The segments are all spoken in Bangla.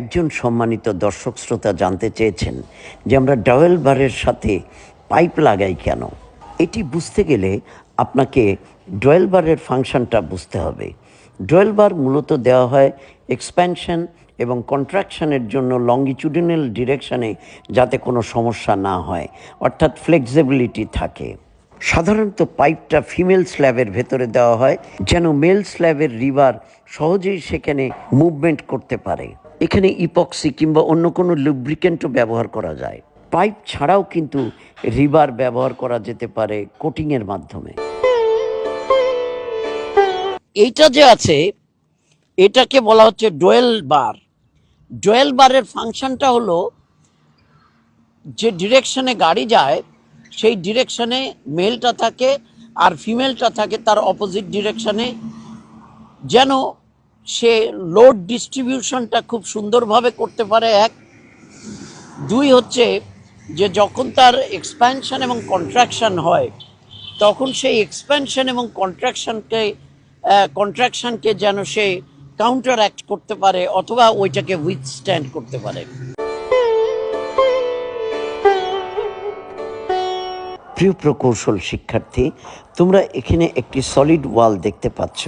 একজন সম্মানিত দর্শক শ্রোতা জানতে চেয়েছেন যে আমরা ডয়েল বারের সাথে পাইপ লাগাই কেন? এটি বুঝতে গেলে আপনাকে ডয়েল বারের ফাংশনটা বুঝতে হবে। ডয়েল বার মূলত দেওয়া হয় এক্সপ্যানশন এবং কন্ট্রাকশনের জন্য লঙ্গিচুডিনাল ডিরেকশনে যাতে কোনো সমস্যা না হয়, অর্থাৎ ফ্লেক্সিবিলিটি থাকে। সাধারণত পাইপটা ফিমেল স্ল্যাবের ভেতরে দেওয়া হয়, যেন মেল স্ল্যাবের রিভার সহজেই সেখানে মুভমেন্ট করতে পারে। এখানে ইপক্সি কিংবা অন্য কোনো লুব্রিকেন্টও ব্যবহার করা যায়। পাইপ ছাড়াও কিন্তু রিবার ব্যবহার করা যেতে পারে কোটিংয়ের মাধ্যমে। এইটা যে আছে, এটাকে বলা হচ্ছে ডোয়েল বার। ডোয়েল বারের ফাংশনটা হলো, যে ডিরেকশনে গাড়ি যায়, সেই ডিরেকশনে মেলটা থাকে আর ফিমেলটা থাকে, তার অপোজিট ডিরেকশনে যেন সে লোড ডিস্ট্রিবিউশনটা খুব সুন্দরভাবে করতে পারে, এক। দুই হচ্ছে যে যখন তার এক্সপ্যানশন এবং কন্ট্রাকশন হয়, তখন সেই এক্সপ্যানশন এবং কন্ট্রাকশনকে কন্ট্রাকশনকে যেন সে কাউন্টার অ্যাক্ট করতে পারে অথবা ওইটাকে উইথস্ট্যান্ড করতে পারে। প্রিয় প্রকৌশল শিক্ষার্থী, তোমরা এখানে একটি সলিড ওয়াল দেখতে পাচ্ছ।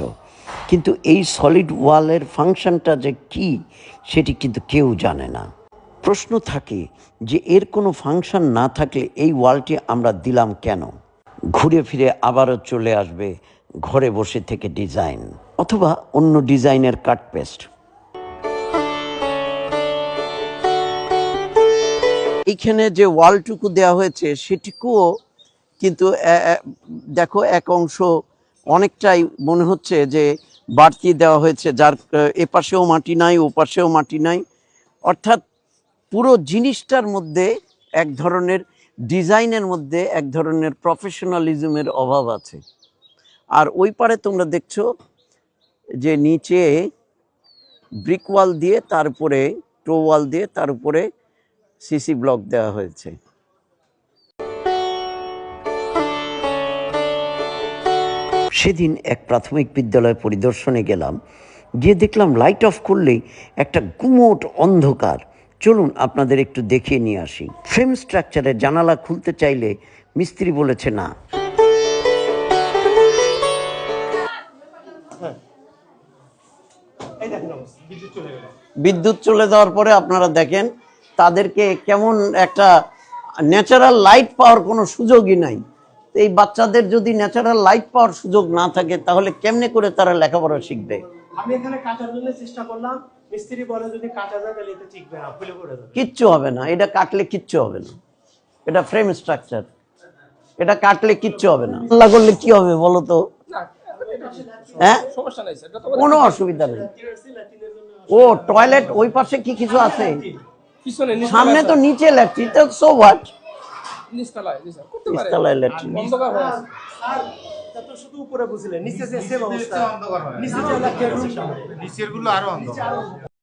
কিন্তু এই সলিড ওয়ালের ফাংশনটা যে কি, সেটি কিন্তু কেউ জানে না। প্রশ্ন থাকে যে এর কোনো ফাংশন না থাকলে এই ওয়ালটি আমরা দিলাম কেন? ঘুরে ফিরে আবারও চলে আসবে ঘরে বসে থেকে ডিজাইন অথবা অন্য ডিজাইনের কাট পেস্ট। এইখানে যে ওয়ালটুকু দেওয়া হয়েছে সেটুকুও কিন্তু দেখো এক অংশ অনেকটাই মনে হচ্ছে যে বাড়তি দেওয়া হয়েছে, যার এপাশেও মাটি নাই ওপাশেও মাটি নাই। অর্থাৎ পুরো জিনিসটার মধ্যে এক ধরনের ডিজাইনের মধ্যে এক ধরনের প্রফেশনালিজমের অভাব আছে। আর ওই পারে তোমরা দেখছ যে নিচে ব্রিক ওয়াল দিয়ে তার উপরে টো ওয়াল দিয়ে তার উপরে সিসি ব্লক দেওয়া হয়েছে। সেদিন এক প্রাথমিক বিদ্যালয় পরিদর্শনে গেলাম, গিয়ে দেখলাম লাইট অফ করলেই একটা গুমোট অন্ধকার। চলুন আপনাদের একটু দেখিয়ে নিয়ে আসি। ফ্রেম স্ট্রাকচারে জানালা খুলতে চাইলে মিস্ত্রি বলেছে না। বিদ্যুৎ চলে যাওয়ার পরে আপনারা দেখেন, তাদেরকে কেমন একটা ন্যাচারাল লাইট পাওয়ার কোনো সুযোগই নাই। এই বাচ্চাদের যদি ন্যাচারাল লাইট পাওয়ার সুযোগ না থাকে তাহলে কেমনে করে তারা লেখাপড়া শিখবে? আমি এখানে কাটার জন্য চেষ্টা করলাম। মিস্ত্রি বলে যদি কাটা যায় তাহলে এটা টিকবে না খুলে পড়ে যাবে। কিচ্ছু হবে না। এটা কাটলে কিচ্ছু হবে না। এটা ফ্রেম স্ট্রাকচার এটা কাটলে কিচ্ছু হবে না। আল্লাহ করলে কি হবে বলো তো? হ্যাঁ সমস্যা নাই স্যার এটা তো কোনো অসুবিধা নেই। ও টয়লেট ওই পাশে কি কিছু আছে? পিছনে সামনে তো নিচে ল্যাট্রিন তো সো হোয়াট নিচতলায় জি স্যার। করতে পারে। নিচতলায় ল্যাট্রিন অন্ধকার হয়ে আছে। স্যার তো শুধু উপরে বুঝলেন নিচে যে সেম অবস্থা। নিচে যে নিচেরগুলো আরও অন্ধকার।